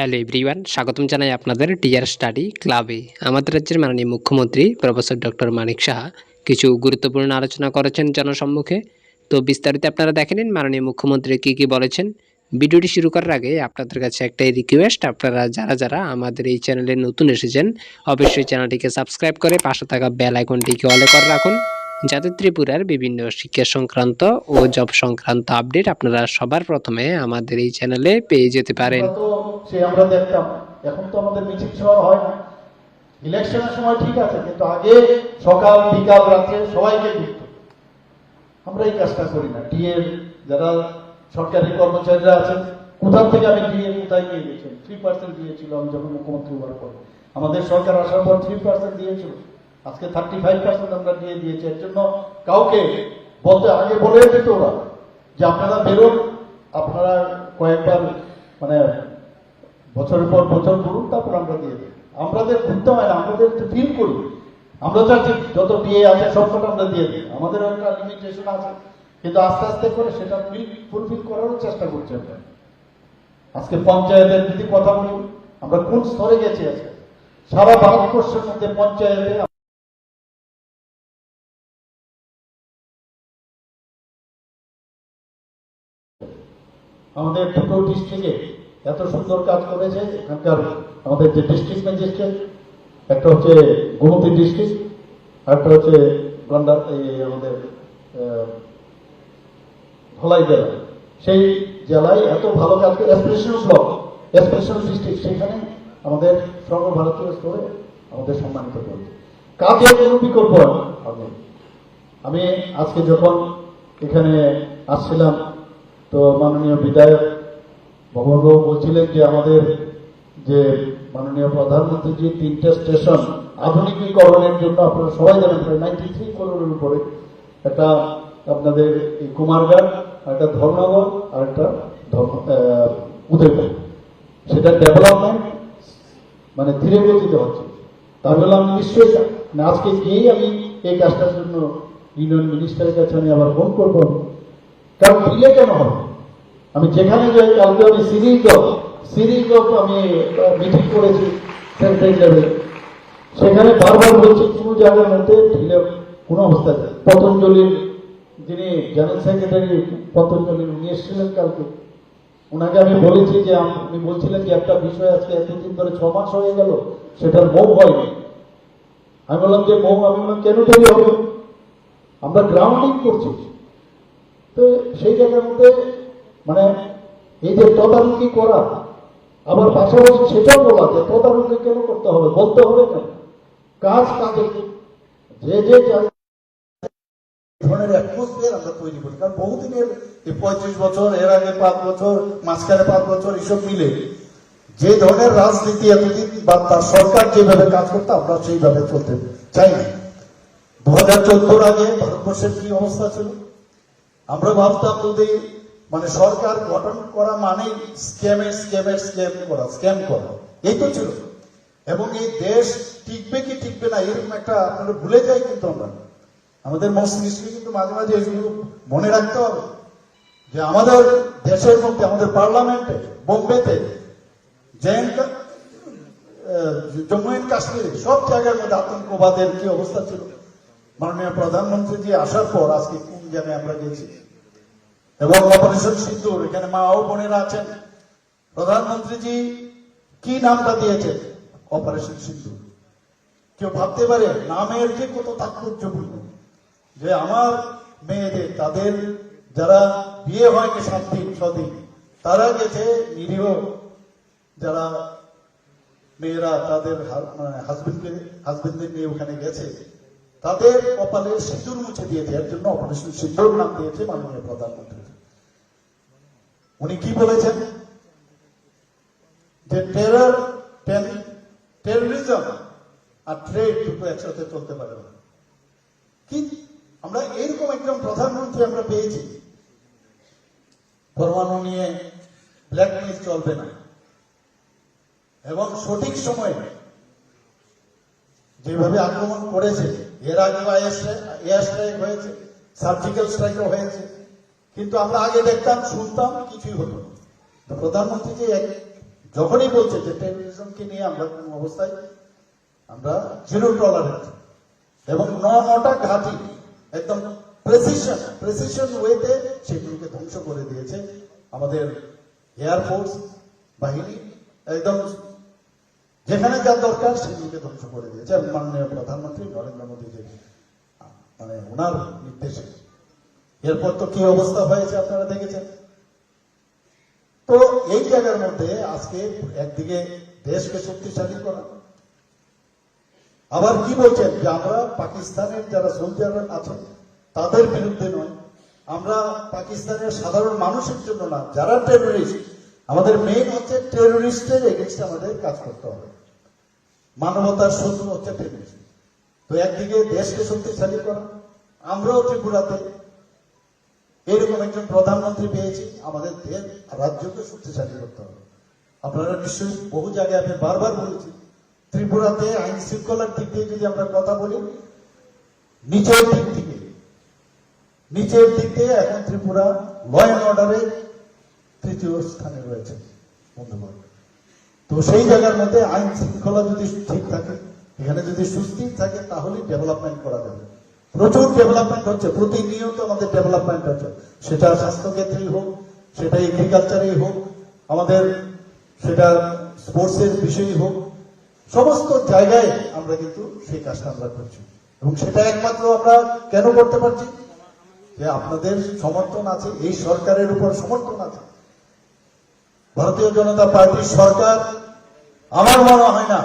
Hello everyone স্বাগতম জানাই আপনাদের টিআর স্টাডি ক্লাবে আমাদের রাজ্যের মাননীয় মুখ্যমন্ত্রী প্রফেসর ডক্টর মানিক সাহা কিছু গুরুত্বপূর্ণ আলোচনা করেছেন জনসম্মুখে। তো বিস্তারিত আপনারা দেখে নিন মাননীয় মুখ্যমন্ত্রী কী কী বলেছেন। ভিডিওটি শুরু করার আগে আপনাদের কাছে একটাই রিকোয়েস্ট আপনারা যারা যারা আমাদের এই চ্যানেলে নতুন এসেছেন, অবশ্যই চ্যানেলটিকে সাবস্ক্রাইব করে পাশে থাকা বেল আইকনটিকে অলে করে রাখুন। যাতে ত্রিপুরার বিভিন্ন শিক্ষা সংক্রান্ত ও জব সংক্রান্ত আপডেট আপনারা সবার প্রথমে আমাদের এই চ্যানেলে পেয়ে যেতে পারেন। সে আমরা দেখতাম, এখন তো আমাদের মিছিল হয় না। ইলেকশনের সময় ঠিক আছে, কিন্তু আগে সকাল, বিকাল, রাত্রে সবাইকে আমরা এই কাজটা করি না। ডিএ যারা সরকারি কর্মচারীরা আছেন কোথা থেকে আমি ডিএ কোথায় গিয়ে গেছেন থ্রি পার্সেন্ট দিয়েছিল যখন মুখ্যমন্ত্রী হওয়ার পর। আমাদের সরকার আসার পর থ্রি পার্সেন্ট দিয়েছিল। আজকে থার্টি ফাইভ পার্সেন্ট আমরা দিয়ে দিয়েছি, এর জন্য কাউকে বলতে আগে বলে দিত ওরা যে আপনারা বেরোন, আপনারা কয়েকবার মানে বছরের পর বছর করুন তারপর আমরা দিয়ে দিই আমাদের ঘুরতে হয় না, আমাদের তো ফিল করি। আমরা চাচ্ছি যত ডিএ আছে সবকটা আমরা দিয়ে দিই আমাদের একটা লিমিটেশন আছে, কিন্তু আস্তে আস্তে করে সেটা ফুলফিল করারও চেষ্টা করছি আমরা। আজকে পঞ্চায়েতের যদি কথা বলি, আমরা কোন স্তরে গেছি আজকে? সারা ভারতবর্ষের মধ্যে পঞ্চায়েতে আমাদের দুটো ডিস্ট্রিক্টে এত সুন্দর কাজ করেছে, এখানকার আমাদের যে ডিস্ট্রিক্ট ম্যাজিস্ট্রেট একটা হচ্ছে গোমতী ডিস্ট্রিক্ট একটা হচ্ছে গন্ডা আমাদের ধলাই জেলা। সেই জেলায় এত ভালো কাজ করে স্পেশাল ব্লক স্পেশাল ডিস্ট্রিক্ট সেখানে আমাদের সর্বভারতীয় স্তরে আমাদের সম্মানিত করেছে কাজের কোনো বিকল্প আমি আজকে যখন এখানে আসছিলাম তো মাননীয় বিধায়ক ভগবানবাবু বলছিলেন যে আমাদের যে মাননীয় প্রধানমন্ত্রী যে তিনটে স্টেশন আধুনিকীকরণের জন্য আপনারা সবাই জানেন নাইনটি থ্রি করোড়ের উপরে একটা আপনাদের এই আর একটা ধর্মনগর আর একটা ধর্ম উদয়পুর। সেটা ডেভেলপমেন্ট মানে ধীরে গতিতে হচ্ছে। তার তাহলে আমি নিশ্চয়ই আজকে গিয়েই আমি এই কাজটার জন্য ইউনিয়ন মিনিস্টারের কাছে আমি আবার ফোন করব। কারণ দিলে কেন হবে? আমি যেখানে যাই কালকে আমি সিরিজ সিরিজ আমি মিটিং করেছি সেন্ট্রাল সেখানে বারবার বলছি, কোনো জায়গার মধ্যে ঢিলে কোনো অবস্থা নেই। পতঞ্জলির যিনি জেনারেল সেক্রেটারি পতঞ্জলির উনি এসেছিলেন কালকে। ওনাকে আমি বলেছি যে আপনি বলছিলেন যে, একটা বিষয় আজকে এতদিন ধরে ছ মাস হয়ে গেল, সেটার মৌ হয়নি আমি বললাম যে মৌ আমি বললাম, কেন তৈরি হবে? আমরা গ্রাউন্ডিং করছি। তো সেই জায়গার মধ্যে মানে এই যে তদারকি করা, আবার পাশাপাশি সেটাও বলা যে তদারকি কেন করতে হবে, বলতে হবে কেন? কাজ কাজে যে যে আমরা তৈরি করি এই পঁয়ত্রিশ বছর, এর আগে পাঁচ বছর, মাঝখানে পাঁচ বছর এসব মিলে যে ধরনের রাজনীতি সরকার যেভাবে কাজ করতো, আমরা না। চোদ্দোর আগে অবস্থা ছিল? আমরা ভাবতাম যদি মানে সরকার গঠন করা মানেই স্ক্যামের স্ক্যামের স্ক্যাম করা স্ক্যাম করা। এই তো ছিল। এবং এই দেশ টিকবে কি টিকবে না, এরকম একটা আপনারা ভুলে যাই কিন্তু আমরা। আমাদের মস্তিষ্কে কিন্তু মাঝে মাঝে এগুলো মনে রাখতে হবে। যে আমাদের দেশের মধ্যে, আমাদের পার্লামেন্টে, বোম্বেতে জেন জম্মু এন্ড কাশ্মীরে, সব জায়গার মধ্যে আতঙ্কবাদের কি অবস্থা ছিল? মাননীয় প্রধানমন্ত্রী জি আসার পর আজকে কোন জায়গায় আমরা গেছি? এবং অপারেশন সিন্দুর, এখানে মা ও বোনেরা আছেন। প্রধানমন্ত্রীজি, কি নামটা দিয়েছেন? অপারেশন সিন্দুর। কেউ ভাবতে পারে, নামের যে কত তাৎপর্যপূর্ণ। যে আমার মেয়েদের, তাদের যারা বিয়ে হয়নি সাত দিন ছদিন তারা গেছে নিরীহ। যারা মেয়েরা তাদের হাজবেন্ডকে হাজবেন্ডদের নিয়ে ওখানে গেছে, তাদের কপালে সিঁদুর মুছে দিয়েছে। এর জন্য অপারেশন সিঁদুর নাম দিয়েছে মাননীয় প্রধানমন্ত্রী। উনি কি বলেছেন? যে টেরর টেরোরিজম আর ট্রেড দুটো একসাথে চলতে পারে না। কি? আমরা এরকম একজন প্রধানমন্ত্রী আমরা পেয়েছি। পরমাণু নিয়ে ব্ল্যাকমেল চলবে না। এবং সঠিক সময়ে যেভাবে আক্রমণ করেছে, এর আগে এয়ার স্ট্রাইক হয়েছে সার্জিক্যাল স্ট্রাইকও হয়েছে। কিন্তু আমরা আগে দেখতাম শুনতাম কিছুই হতো না। প্রধানমন্ত্রী যে যখনই বলছে যে টেরোরিজমকে নিয়ে আমরা কোনো অবস্থায় আমরা জিরো টলারেন্স এবং ন নটা ঘাঁটি একদম প্রেসিশন প্রেসিশন ওয়েতে সেগুলোকে ধ্বংস করে দিয়েছে আমাদের এয়ারফোর্স বাহিনী একদম যেখানে যা দরকার সেগুলোকে ধ্বংস করে দিয়েছে। মাননীয় প্রধানমন্ত্রী নরেন্দ্র মোদী আহ, মানে ওনার নির্দেশে। এরপর তো কি অবস্থা হয়েছে আপনারা দেখেছেন? তো এই জায়গার মধ্যে আজকে একদিকে দেশকে শক্তিশালী করা। আবার কি বলছেন যে আমরা পাকিস্তানের যারা সোলজার আছে তাদের বিরুদ্ধে নয়। আমরা পাকিস্তানের সাধারণ মানুষের জন্য না, যারা টেরোরিস্ট আমাদের মেইন হচ্ছে টেরোরিস্টের এগেনস্টে আমাদের কাজ করতে হবে। মানবতার শত্রু হচ্ছে টেরোরিস্ট তো একদিকে দেশকে শক্তিশালী করা। আমরাও ত্রিপুরাতে এরকম একজন প্রধানমন্ত্রী পেয়েছি, আমাদের দেশ রাজ্যকে শক্তিশালী করতে হবে। আপনারা নিশ্চয়ই বহু জায়গায় আমি বারবার বলেছি ত্রিপুরাতে আইন শৃঙ্খলার দিক দিয়ে যদি আমরা কথা বলি, নিচের দিক থেকে, নিচের দিক দিয়ে এখন ত্রিপুরা ল অ্যান্ড অর্ডারে তৃতীয় স্থানে রয়েছে বন্ধুগণ তো সেই জায়গার মধ্যে আইন শৃঙ্খলা যদি ঠিক থাকে, এখানে যদি সুস্থির থাকে, তাহলেই ডেভেলপমেন্ট করা যাবে। প্রচুর ডেভেলপমেন্ট হচ্ছে, প্রতিনিয়ত আমাদের ডেভেলপমেন্ট হচ্ছে। সেটা স্বাস্থ্যক্ষেত্রেই হোক, সেটা এগ্রিকালচারেই হোক, আমাদের সেটা স্পোর্টসের বিষয়ই হোক, সমস্ত জায়গায় আমরা কিন্তু সেই কাজটা আমরা করছি। এবং সেটা একমাত্র আমরা কেন করতে পারছি? যে আপনাদের সমর্থন আছে, এই সরকারের উপর সমর্থন আছে। ভারতীয় জনতা পার্টির সরকার আমার মনে হয় না,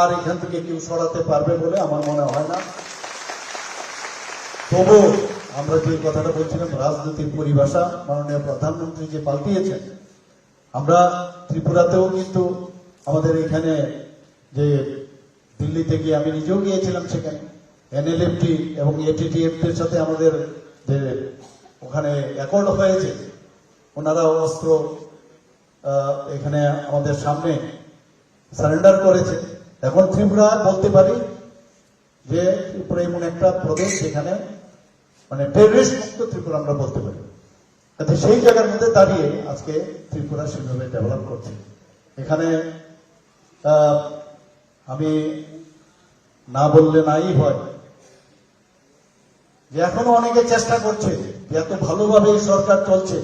আর এখান থেকে কেউ সরাতে পারবে বলে আমার মনে হয় না। তবু আমরা যে কথাটা বলছিলাম রাজনীতির পরিভাষা মাননীয় প্রধানমন্ত্রী যে পাল্টিয়েছেন, আমরা ত্রিপুরাতেও কিন্তু আমাদের এখানে যে দিল্লিতে গিয়ে আমি নিজেও গিয়েছিলাম সেখানে, এনএলএফটি এবং এটিটিএফ এর সাথে আমাদের যে ওখানে অ্যাকর্ড হয়েছে ওনারা অস্ত্র এখানে আমাদের সামনে সারেন্ডার করেছে। এখন ত্রিপুরা বলতে পারি যে ত্রিপুরা এমন একটা প্রদেশ যেখানে মানে টেররিস্ট মুক্ত ত্রিপুরা আমরা বলতে পারি। কাজে সেই জায়গার মধ্যে দাঁড়িয়ে আজকে ত্রিপুরা সেভাবে ডেভেলপ করছে। এখানে আমি না বললে নাই হয় যে এখনও অনেকে চেষ্টা করছে যে এত ভালোভাবে সরকার চলছে,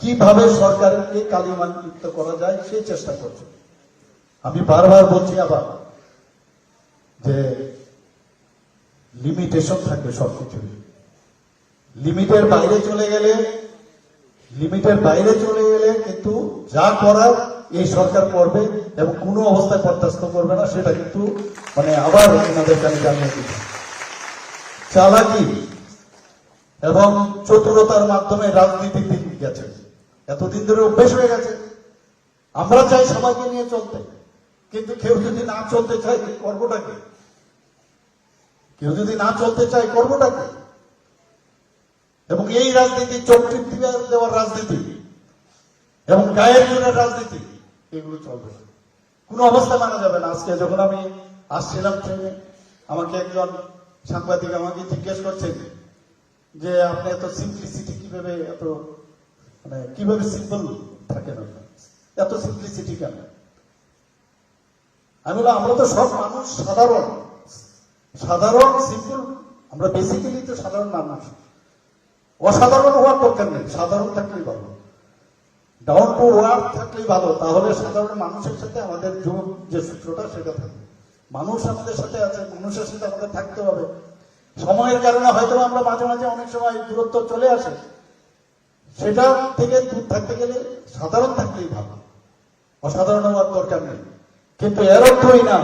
কীভাবে সরকারকে কালিমান্বিত করা যায় সেই চেষ্টা করছে। আমি বারবার বলছি আবার যে লিমিটেশন থাকবে সবকিছু লিমিটের বাইরে চলে গেলে, লিমিটের বাইরে চলে গেলে কিন্তু যা করার এই সরকার করবে এবং কোনো অবস্থায় বরদাস্ত করবে না, সেটা কিন্তু মানে আবার ওনাদেরকে আমি জানিয়ে দিচ্ছি চালাকি এবং চতুরতার মাধ্যমে রাজনীতির দিক গেছে। এতদিন ধরে অভ্যেস হয়ে গেছে। আমরা চাই সবাইকে নিয়ে চলতে, কিন্তু কেউ যদি না চলতে চায়, করবোটা কেউ যদি না চলতে চায়, করবোটা এবং এই রাজনীতি চোখটিপ দেওয়ার রাজনীতি। এবং গায়ের জোরের রাজনীতি, এগুলো চলবে। না। কোনো অবস্থা মানা যাবে না। আজকে যখন আমি আসছিলাম ট্রেনে, আমাকে একজন সাংবাদিক আমাকে জিজ্ঞেস করছেন যে, আপনি এত সিম্পলিসিটি কীভাবে এত মানে কীভাবে সিম্পল থাকেন? এত সিম্পলিসিটি কেন? আমি বললাম, আমরা তো সব মানুষ সাধারণ। সাধারণ সিম্পল আমরা বেসিক্যালি তো সাধারণ মানুষ। অসাধারণ হওয়ার দরকার নেই, সাধারণ থাকলেই ভালো। ডাউন টু ওয়ার্ক থাকলেই ভালো, তাহলে সাধারণ মানুষের সাথে আমাদের যোগ যে সূত্রটা সেটা থাকবে। মানুষ আমাদের সাথে আছে, মানুষের সাথে আমাদের থাকতে হবে। সময়ের কারণে হয়তো আমরা মাঝে মাঝে অনেক সময় দূরত্ব চলে আসে। সেটা থেকে দূর থাকতে গেলে সাধারণ থাকলেই ভালো। অসাধারণ হওয়ার দরকার নেই। কিন্তু এর অর্থই না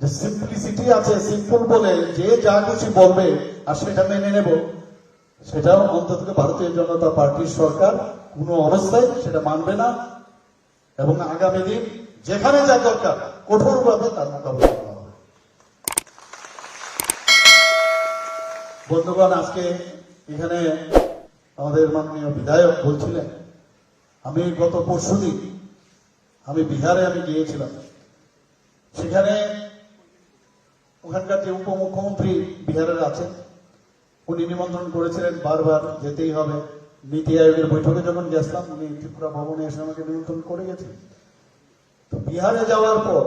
যে সিম্পলিসিটি আছে সিম্পল বলে যে যা খুশি বলবে আর সেটা মেনে নেব। সেটাও অন্তত ভারতীয় জনতা পার্টির সরকার কোনো অবস্থায় সেটা মানবে না এবং আগামী দিন যেখানে যা দরকার কঠোরভাবে তার মোকাবিলা করা হবে। বন্ধুগণ, আজকে এখানে আমাদের মাননীয় বিধায়ক বলছিলেন, আমি গত পরশুদিন আমি বিহারে আমি গিয়েছিলাম। সেখানে ওখানকার যে উপমুখ্যমন্ত্রী বিহারের আছেন উনি নিমন্ত্রণ করেছিলেন বারবার যেতেই হবে। নীতি আয়োগের বৈঠকে যখন গেছিলাম, উনি ত্রিপুরা ভবনে এসে আমাকে নিমন্ত্রণ করে গেছেন। তো বিহারে যাওয়ার পর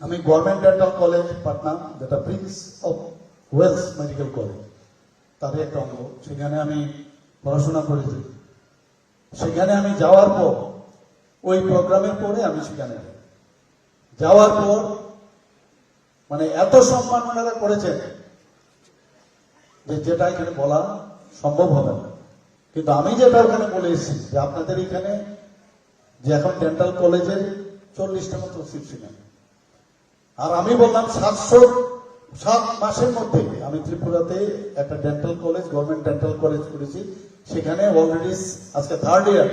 আমি গভর্নমেন্ট ডেন্টাল কলেজ, পাটনা, যেটা Prince of Wales medical college তার একটা অঙ্গ। সেখানে আমি পড়াশোনা করেছি। সেখানে আমি যাওয়ার পর, ওই প্রোগ্রামের পরে আমি সেখানে যাওয়ার পর মানে এত সম্মান ওনারা করেছেন যে যেটা এখানে বলা সম্ভব হবে না। কিন্তু আমি যেটা ওখানে বলে এসেছি, যে আপনাদের এখানে যে এখন ডেন্টাল কলেজের চল্লিশটা মতো সিট ছিলেন। আর আমি বললাম সাতশো সাত মাসের মধ্যে আমি ত্রিপুরাতে একটা dental college government dental college করেছি। সেখানে অলরেডি আজকে third year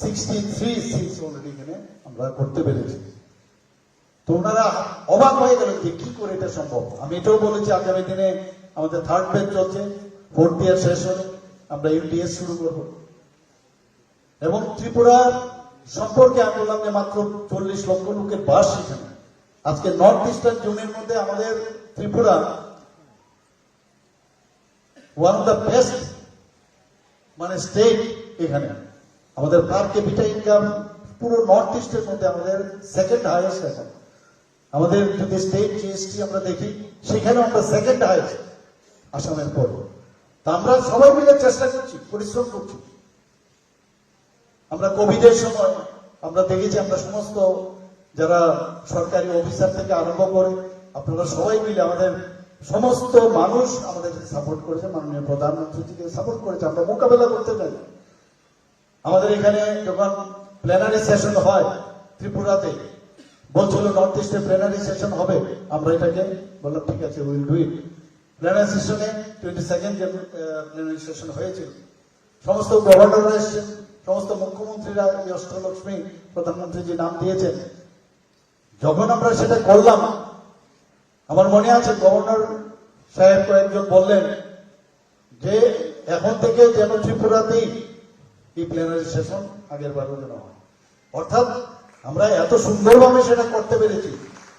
sixty three six already এখানে আমরা করতে পেরেছি। তো ওনারা অবাক হয়ে গেলেন যে কি করে এটা সম্ভব? আমি এটাও বলেছি আগামী দিনে আমাদের থার্ড বেচ চলছে ফোর্থ ইয়ার শেষ হলে, আমরা ইউটিএস শুরু করব। এবং ত্রিপুরার সম্পর্কে যে মাত্র চল্লিশ লক্ষ লোকের বাস সেখানে। আজকে নর্থ ইস্টার্ন জোনের মধ্যে আমাদের Tripura one of the best মানে স্টেট এখানে। আমাদের পার ক্যাপিটা ইনকাম পুরো নর্থ ইস্টের মধ্যে আমাদের সেকেন্ড হাইয়েস্ট এখন। আমাদের যদি স্টেট জিএসটি আমরা দেখি সেখানে আমরা সেকেন্ড হাইয়েস্ট আসামের পর। তা আমরা সবাই মিলে চেষ্টা করছি, পরিশ্রম করছি। আমরা কোভিডের সময়, আমরা দেখেছি আমরা সমস্ত যারা সরকারি অফিসার থেকে আরম্ভ করে, আপনারা সবাই মিলে আমাদের সমস্ত মানুষ আমাদের সাপোর্ট করেছে, মাননীয় প্রধানমন্ত্রীকে সাপোর্ট করেছে, আমরা মোকাবেলা করতে চাই। আমাদের এখানে যখন প্ল্যানারি সেশন হয় ত্রিপুরাতে, বলছিল নর্থ ইস্টে প্ল্যানারি সেশন হবে, আমরা এটাকে বললাম, ঠিক আছে উইল ডু ইট প্ল্যানারি সেশনে টোয়েন্টি সেকেন্ড প্ল্যানারি সেশন হয়েছিল সমস্ত গভর্নররা এসেছেন সমস্ত মুখ্যমন্ত্রীরা এই অষ্টলক্ষ্মী প্রধানমন্ত্রী যে নাম দিয়েছেন যখন আমরা সেটা করলাম, আমার মনে আছে গভর্নর সাহেব কয়েকজন বললেন যে, এখন থেকে যেন ত্রিপুরাতেই এই প্লেনারি সেশন আগের বারও যেন হয়। অর্থাৎ আমরা এত সুন্দরভাবে সেটা করতে পেরেছি।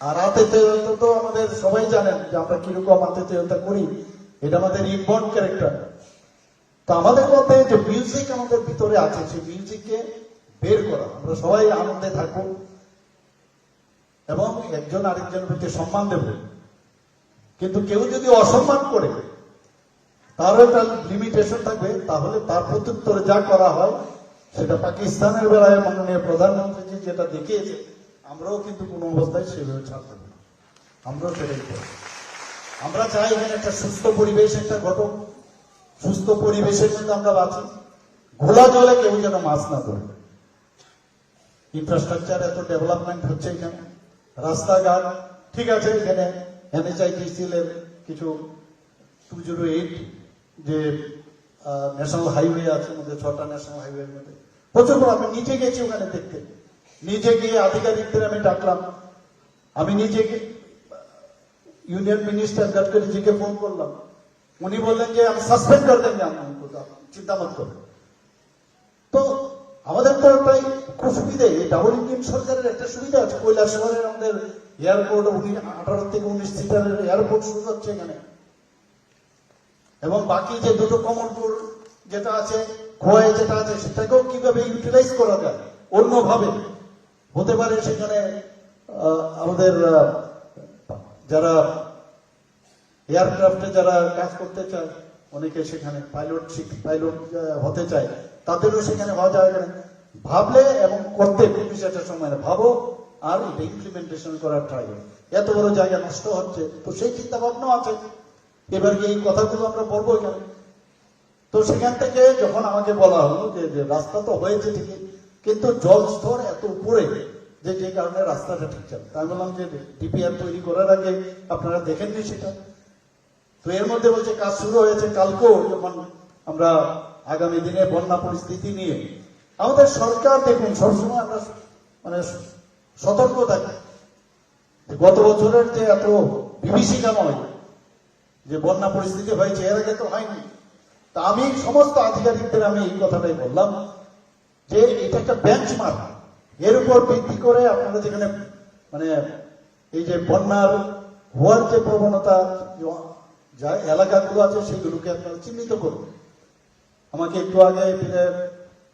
আর আতিথেয়তা তো আমাদের সবাই জানেন যে আমরা কীরকম আতিথেয়তা করি। এটা আমাদের ইনবর্ন ক্যারেক্টার তো আমাদের মধ্যে যে মিউজিক আমাদের ভিতরে আছে, সেই মিউজিককে বের করা। আমরা সবাই আনন্দে থাকব এবং একজন আরেকজনের প্রতি সম্মান দেব। কিন্তু কেউ যদি অসম্মান করে, তারও একটা লিমিটেশন থাকবে। তাহলে তার প্রত্যুত্তরে যা করা হয়, সেটা পাকিস্তানের বেলায় মাননীয় প্রধানমন্ত্রী যেটা দেখিয়েছে আমরাও কিন্তু কোনো অবস্থায় সেভাবে ছাড় দেবো না। আমরাও সেটাই করব আমরা চাই এখানে একটা সুস্থ পরিবেশ, একটা ঘটক সুস্থ পরিবেশের মধ্যে আমরা বাঁচি। ঘোলা জলে কেউ যেন মাছ না ধরে। ইনফ্রাস্ট্রাকচার এত ডেভেলপমেন্ট হচ্ছে এখানে। রাস্তাঘাট ঠিক আছে, এখানে এনএচআইটিসিএল এর কিছু টু জিরো এইট যে ন্যাশনাল হাইওয়ে আছে মধ্যে ছটা ন্যাশনাল হাইওয়ের মধ্যে। প্রচুর বড়। আমি গেছি ওখানে দেখতে। নিজে গিয়ে আধিকারিকদের আমি ডাকলাম। আমি নিজে ইউনিয়ন মিনিস্টার গডকরিজিকে ফোন করলাম। উনি বললেন যে, আমি সাসপেন্ড করে দেন চিন্তা মত করবেন। তো আমাদের তো একটা খুব সুবিধে ডাবল ইঞ্জিন সরকারের একটা সুবিধা আছে। কৈলাস শহরের আমাদের এয়ারপোর্ট, উনি আঠারো থেকে উনিশ সিটারের এয়ারপোর্ট শুরু হচ্ছে এখানে। এবং বাকি যে দুটো কমলপুর যেটা আছে, খোয়াই যেটা আছে, সেটাকেও কীভাবে ইউটিলাইজ করা যায়, অন্যভাবে হতে পারে সেখানে আমাদের যারা এয়ারক্রাফটে যারা কাজ করতে চায়, অনেকে সেখানে পাইলট পাইলট হতে চায়, তাদেরও সেখানে হওয়া যাবে না। ভাবলে এবং করতে খুব একটা সময় না ভাবো, আর এটা ইমপ্লিমেন্টেশন করার ট্রাই এত বড় জায়গা নষ্ট হচ্ছে, তো সেই চিন্তা ভাবনাও আছে। এবার কি এই কথাগুলো আমরা বলব এখানে? তো সেখান থেকে যখন আমাকে বলা হলো যে রাস্তা তো হয়েছে ঠিকই কিন্তু জল স্তর এত উপরে যে যে কারণে রাস্তাটা চলে তাই বললাম যে ডিপিআর তৈরি করার আগে আপনারা দেখেননি সেটা। তো এর মধ্যে বলছে কাজ শুরু হয়েছে কালকেও যখন আমরা আগামী দিনে বন্যা পরিস্থিতি নিয়ে। আমাদের সরকার দেখুন, সবসময় আমরা মানে সতর্ক থাকি। গত বছরের যে এত বিভীষিকাময় যে বন্যা পরিস্থিতি হয়েছে, এর আগে তো হয়নি। তা আমি সমস্ত আধিকারিকদের আমি এই কথাটাই বললাম যে এটা একটা বেঞ্চমার্ক এর উপর ভিত্তি করে আপনারা যেখানে মানে এই যে বন্যার হওয়ার যে প্রবণতা, যা এলাকাগুলো আছে, সেগুলোকে আপনারা চিহ্নিত করুন। আমাকে একটু আগে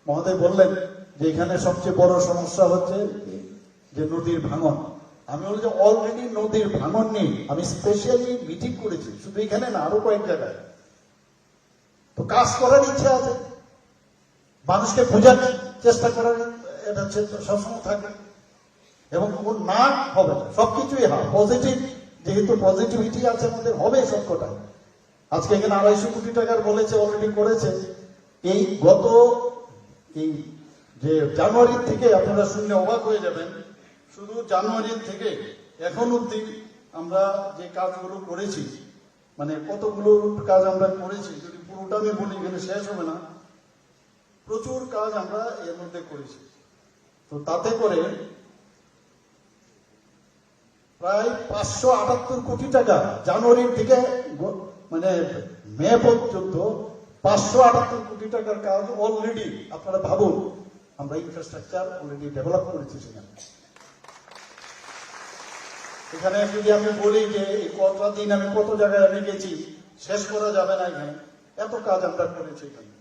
মহোদয় বললেন যে এখানে সবচেয়ে বড় সমস্যা হচ্ছে যে নদীর ভাঙন। আমি বলি যে অলরেডি নদীর ভাঙন নেই। আমি স্পেশালি মিটিং করেছি। শুধু এখানে না, আরও কয়েক জায়গায়। তো কাজ করার ইচ্ছা আছে। মানুষকে বোঝার চেষ্টা করার এটা সবসময় থাকবে। এবং কোন না হবে না সবকিছুই হয় পজিটিভ যেহেতু পজিটিভিটি আছে আমাদের, হবে সবকটা। আজকে এখানে আড়াইশো কোটি টাকার বলেছে অলরেডি করেছে। এই গত, এই যে জানুয়ারি থেকে আপনারা শুনলে অবাক হয়ে যাবেন, শুধু জানুয়ারির থেকে এখন অব্দি আমরা যে কাজগুলো করেছি মানে কতগুলো কাজ আমরা করেছি, যদি পুরোটা আমি বলি, এখানে শেষ হবে না। প্রচুর কাজ আমরা এর মধ্যে করেছি। তো তাতে করে প্রায় পাঁচশো আটাত্তর কোটি টাকা জানুয়ারির থেকে মানে মে পর্যন্ত পাঁচশো আটাত্তর কোটি টাকার কাজ অলরেডি আপনারা ভাবুন, আমরা ইনফ্রাস্ট্রাকচার অলরেডি ডেভেলপ করেছি সেখানে। এখানে যদি আমি বলি যে কতটা দিন আমি কত জায়গায় আমি গেছি শেষ করা যাবে না এখানে, এত কাজ আমরা করেছি এখানে।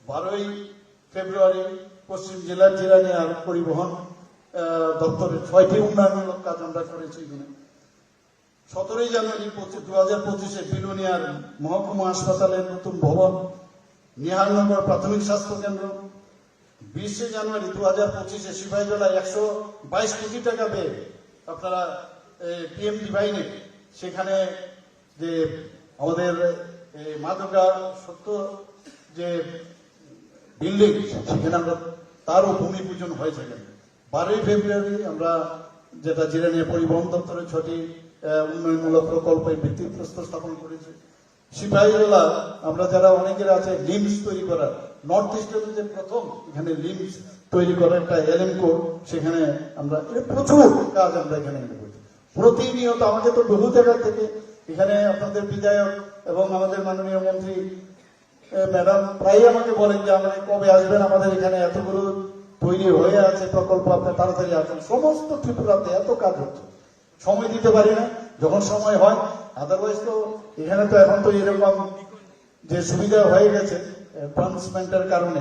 বারোই ফেব্রুয়ারি পশ্চিম জেলার জেলানি আর পরিবহন দপ্তরের ছয়টি উন্নয়নমূলক কাজ আমরা করেছি এখানে। সতেরোই জানুয়ারি দু হাজার পঁচিশে বিলোনিয়ার মহকুমা হাসপাতালের নতুন ভবন নিহালনগর প্রাথমিক স্বাস্থ্য কেন্দ্র। বিশে জানুয়ারি দু হাজার পঁচিশে সিপাহীজলায় একশো বাইশ কোটি টাকা পেয়ে আপনারা পিএম ডিভাইনে সেখানে যে আমাদের মাদকা সত্য যে বিল্ডিং সেখানে আমরা তারও ভূমি পূজন হয়েছে এখানে। বারোই ফেব্রুয়ারি আমরা যেটা জিরানিয়া পরিবহন দপ্তরের ছটি উন্নয়নমূলক প্রকল্পের ভিত্তিপ্রস্তর স্থাপন করেছি। সিপাহীজলা আমরা যারা অনেকের আছে, লিমস তৈরি করার, নর্থ ইস্টের যে প্রথম এখানে লিমস তৈরি করার একটা এলএমকো সেখানে আমরা প্রচুর কাজ আমরা এখানে প্রতিনিয়ত আমাকে তো বহু জায়গা থেকে এখানে আপনাদের বিধায়ক এবং আমাদের মাননীয় মন্ত্রী ম্যাডাম প্রায় আমাকে বলেন যে আমাদের কবে আসবেন, আমাদের এখানে এতগুলো তৈরি হয়ে আছে, প্রকল্প, আপনি তাড়াতাড়ি আসেন। সমস্ত ত্রিপুরাতে এত কাজ হচ্ছে। সময় দিতে পারি না, যখন সময় হয় আদারওয়াইজ তো এখানে তো এখন তো এরকম যে সুবিধা হয়ে গেছে অ্যাডভান্সমেন্টের কারণে।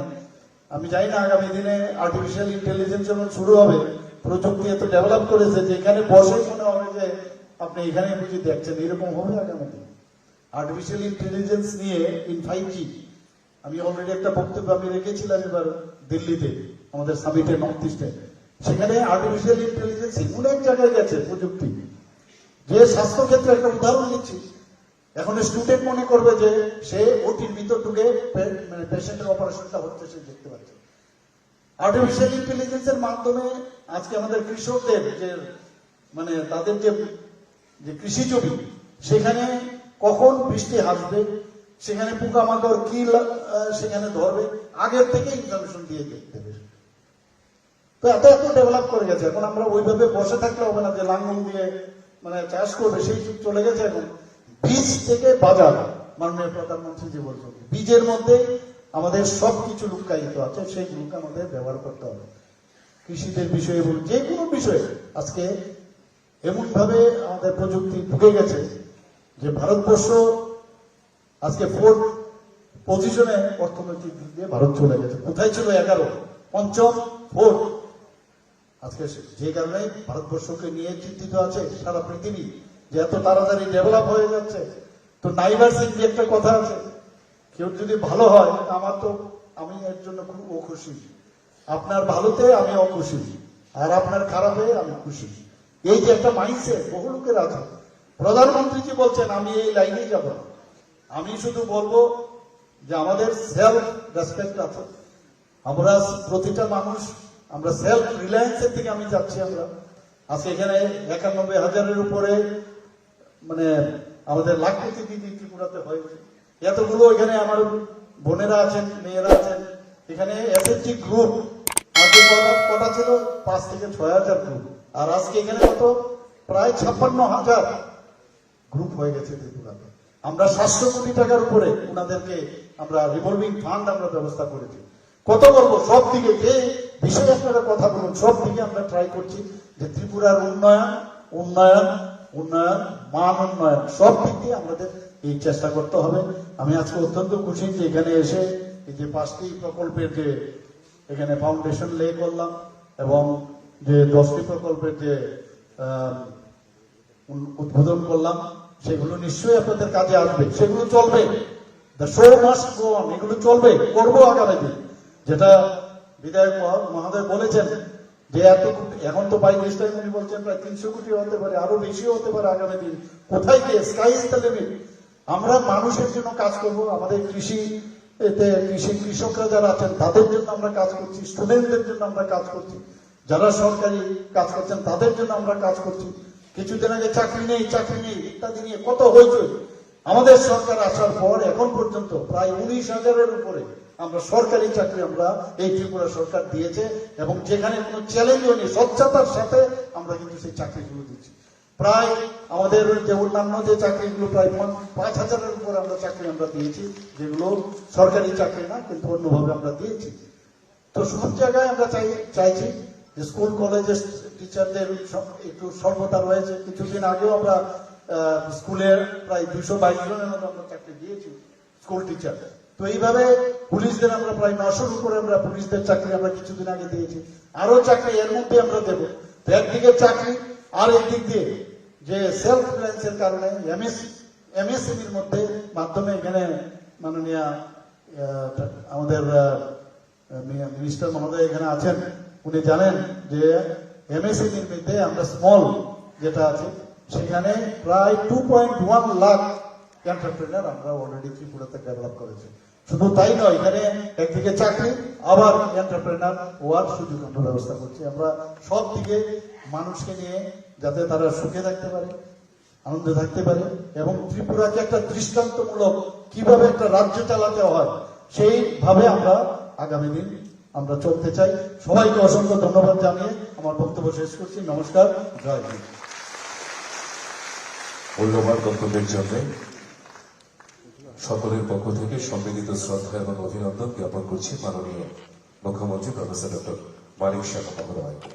আমি জানি না আগামী দিনে আর্টিফিশিয়াল ইন্টেলিজেন্স যখন শুরু হবে, প্রযুক্তি এত ডেভেলপ করেছে যে এখানে বসে মনে হবে যে আপনি এখানে বুঝি দেখছেন, এরকম হবে আগামী দিনে। আর্টিফিশিয়াল ইন্টেলিজেন্স নিয়ে ইন ফাইভ জি আমি অলরেডি একটা বক্তব্য আমি রেখেছিলাম এবার দিল্লিতে, আমাদের সামিটে নর্থ ইস্টে সেখানে আর্টিফিশিয়াল ইন্টেলিজেন্স এমন এক জায়গায় গেছে প্রযুক্তি, যে স্বাস্থ্য ক্ষেত্রে একটা উদাহরণ দিচ্ছি। এখন স্টুডেন্ট মনে করবে যে সে ওটির ভিতর ঢুকে মানে পেশেন্টের অপারেশনটা হচ্ছে সে দেখতে পাচ্ছে। আর্টিফিশিয়াল ইন্টেলিজেন্সের মাধ্যমে আজকে আমাদের কৃষকদের যে মানে তাদের যে যে কৃষি জমি, সেখানে কখন বৃষ্টি আসবে সেখানে পোকামাকড় কি সেখানে ধরবে? আগের থেকে ইনফরমেশন দিয়ে দেবে তো এত এত ডেভেলপ করে গেছে। এখন আমরা ওইভাবে বসে থাকলে হবে না যে লাঙ্গল দিয়ে মানে চাষ করবে, সেই যুগ চলে গেছে এখন। বীজ থেকে বাজার, মাননীয় প্রধানমন্ত্রী যে বলছেন। বীজের মধ্যে আমাদের সব কিছু লুকায়িত আছে সেইগুলোকে আমাদের ব্যবহার করতে হবে। কৃষিদের বিষয়ে বলুন, যে কোনো বিষয়ে। আজকে এমন ভাবে আমাদের প্রযুক্তি ঢুকে গেছে যে ভারতবর্ষ আজকে ফোর্থ পজিশনে অর্থনৈতিক দিক দিয়ে ভারত চলে গেছে। কোথায় ছিল এগারো? পঞ্চম ফোর্থ আজকে যে কারণে ভারতবর্ষকে নিয়ে চিন্তিত আছে সারা পৃথিবী যে এত তাড়াতাড়ি ডেভেলপ হয়ে যাচ্ছে। তো নাইবার সিং যে একটা কথা আছে, কেউ যদি ভালো হয়, আমার তো আমি এর জন্য খুব অখুশি। আপনার ভালোতে আমি অখুশি, আর আপনার খারাপে আমি খুশি। এই যে একটা মাইন্ডসেট বহু লোকের আছে। প্রধানমন্ত্রীজি বলছেন, আমি এই লাইনেই যাব আমি শুধু বলব যে আমাদের সেলফ রেসপেক্ট আছে। আমরা প্রতিটা মানুষ, আমরা সেলফ রিলায়েন্সের দিকে আমি যাচ্ছি আমরা। আজকে এখানে একানব্বই হাজারের উপরে মানে আমাদের লাখপতি দিদি ত্রিপুরাতে হয়েছে এতগুলো এখানে আমার বোনেরা আছেন, মেয়েরা আছেন। এখানে এসএসজি গ্রুপ আগে কটা ছিল? পাঁচ থেকে ছয় হাজার গ্রুপ আর আজকে এখানে কত? প্রায় ছাপ্পান্ন হাজার গ্রুপ হয়ে গেছে ত্রিপুরাতে আমরা সাতশো কোটি টাকার উপরে ওনাদেরকে আমরা রিভলভিং ফান্ড আমরা ব্যবস্থা করেছি। কত বলব সব দিকে যে বিষয়ে আপনারা কথা বলুন, সব দিকে আমরা ট্রাই করছি যে ত্রিপুরার উন্নয়ন উন্নয়ন উন্নয়ন, মান উন্নয়ন, সব দিক দিয়ে আমাদের এই চেষ্টা করতে হবে। আমি আজকে অত্যন্ত খুশি যে এখানে এসে এই যে পাঁচটি প্রকল্পের যে এখানে ফাউন্ডেশন লে করলাম এবং যে দশটি প্রকল্পের যে উদ্বোধন করলাম সেগুলো নিশ্চয়ই আপনাদের কাজে আসবে। সেগুলো চলবে। এগুলো চলবে। করব আগামী দিন। যেটা বিধায়ক মহ- মহোদয় বলেছেন যে এত এখন তো বাই দিস টাইম উনি বলছেন প্রায় তিনশো কোটি হতে পারে, আরও বেশিও হতে পারে আগামী দিন। কোথায় গিয়ে? স্কাই ইজ আমরা মানুষের জন্য কাজ করব। আমাদের কৃষি, এতে কৃষি কৃষকরা যারা আছেন, তাদের জন্য আমরা কাজ করছি। স্টুডেন্টদের জন্য আমরা কাজ করছি। যারা সরকারি কাজ করছেন, তাদের জন্য আমরা কাজ করছি। কিছুদিন আগে চাকরি নেই চাকরি নেই, ইত্যাদি নিয়ে কত হয়েছে আমাদের সরকার আসার পর এখন পর্যন্ত প্রায় উনিশ হাজারের উপরে আমরা সরকারি চাকরি আমরা এই ত্রিপুরা সরকার দিয়েছে এবং যেখানে কোনো চ্যালেঞ্জও নেই, স্বচ্ছতার সাথে আমরা কিন্তু সেই চাকরিগুলো দিচ্ছি। প্রায় আমাদের যে অন্যান্য যে চাকরিগুলো প্রায় পাঁচ- হাজারের উপরে আমরা চাকরি আমরা দিয়েছি, যেগুলো সরকারি চাকরি না, কিন্তু অন্যভাবে আমরা দিয়েছি। তো সব জায়গায় আমরা চাই, চাইছি স্কুল, কলেজের টিচারদের একটু স্বল্পতা রয়েছে। কিছুদিন আগেও আমরা স্কুলের প্রায় দুশো বাইশ জনের মতো আমরা চাকরি দিয়েছি স্কুল টিচার তো এইভাবে পুলিশদের আমরা প্রায় নশোর উপরে আমরা পুলিশদের চাকরি আমরা কিছুদিন আগে দিয়েছি। আরও চাকরি এর মধ্যে আমরা দেবো। একদিকে চাকরি আর একদিক দিয়ে যে সেলফ ফিনান্সের কারণে এমএস এমএসএমির মধ্যে মাধ্যমে এখানে মাননীয় আমাদের মিনিস্টার মহোদয় এখানে আছেন। উনি জানেন যে এমএসএমির মধ্যে আমরা স্মল যেটা আছে, সেখানে প্রায় two point one lakh entrepreneur আমরা অলরেডি ত্রিপুরাতে ডেভেলপ করেছি। শুধু তাই নয়, এখানে একদিকে চাকরি আবার এন্টারপ্রেনার হওয়ার সুযোগ আমরা ব্যবস্থা করছি। আমরা সব দিকে মানুষকে নিয়ে যাতে তারা সুখে থাকতে পারে, আনন্দে থাকতে পারে এবং ত্রিপুরাকে একটা দৃষ্টান্তমূলক কীভাবে একটা রাজ্য চালাতে হয়, সেইভাবে আমরা আগামী দিন আমরা চলতে চাই। সবাইকে অসংখ্য ধন্যবাদ জানিয়ে আমার বক্তব্য শেষ করছি। নমস্কার, জয় হিন্দ। মূল্যবান বক্তব্যের জন্য সকলের পক্ষ থেকে সম্মিলিত শ্রদ্ধা এবং অভিনন্দন জ্ঞাপন করছি মাননীয় মুখ্যমন্ত্রী প্রফেসর ডক্টর মানিক শাহ মহোদয়কে।